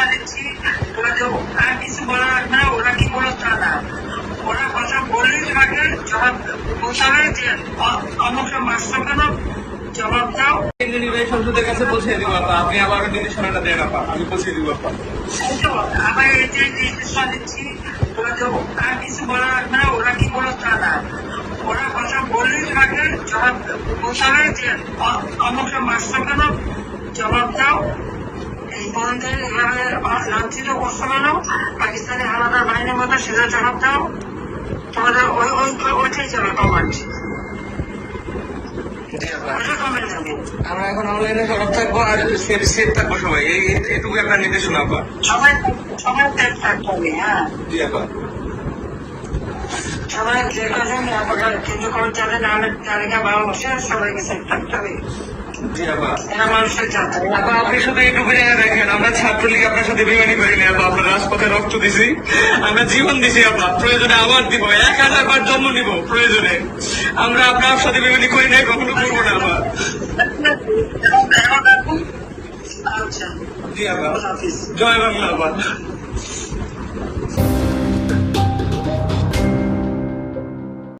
নির্দেশনা দিচ্ছি ওরা তো আর কিছু বলা লাগবে না ওরা কি বলো তা না। ওরা কথা বললেই তোমাকে জবাব বলতে হবে যে অমুকটা মাস্টার কেন জবাব দাও? কেন্দ্রীয় সংসদের কাছে পৌঁছে দিব আপা। আপনি আবার নির্দেশনাটা দেন আপা। আমি পৌঁছে দিব আপা। আবার এই যে নির্দেশনা দিচ্ছি। ওরা আর কিছু বলা না ওরা কি বলো তা না। ওরা কথা বললেই তোমাকে জবাব বলতে হবে যে অমুকটা মাস্টার কেন জবাব দাও? এই ইরানের লাঞ্ছিত করছ কেন পাকিস্তানি হানাদার বাহিনীর মতো সেটা জবাব দাও। তোমাদের ওই ওই ওইটাই যাবে কমান্ড আমরা এখন অনলাইনে সরব থাকব আর সেফ সেফ থাকব সবাই। এই এই- এইটুকু আপনার নির্দেশনা আপা সবাই সবাই ত্যাগ থাকব হ্যাঁ। জি আপা সবাই যে কজন আপনার কিন্তু কোনো তাদের নামের তালিকা ভালোবাসে সবাইকে সেট থাকতে হবে। জি আপা এরা মানুষের জানতে হবে আপা আপনি শুধু এইটুকু জায়গা দেখেন আমরা ছাত্রলীগ আপনার সাথে বিমানি করিনি আপা আমরা রাজপথে রক্ত দিছি আমরা জীবন দিছি আপা প্রয়োজনে আবার দিব এক হাজার বার জন্ম নিব প্রয়োজনে। আমরা আপনার সাথে বিমানি করি নাই কখনো করব না আচ্ছা। জয় বাংলা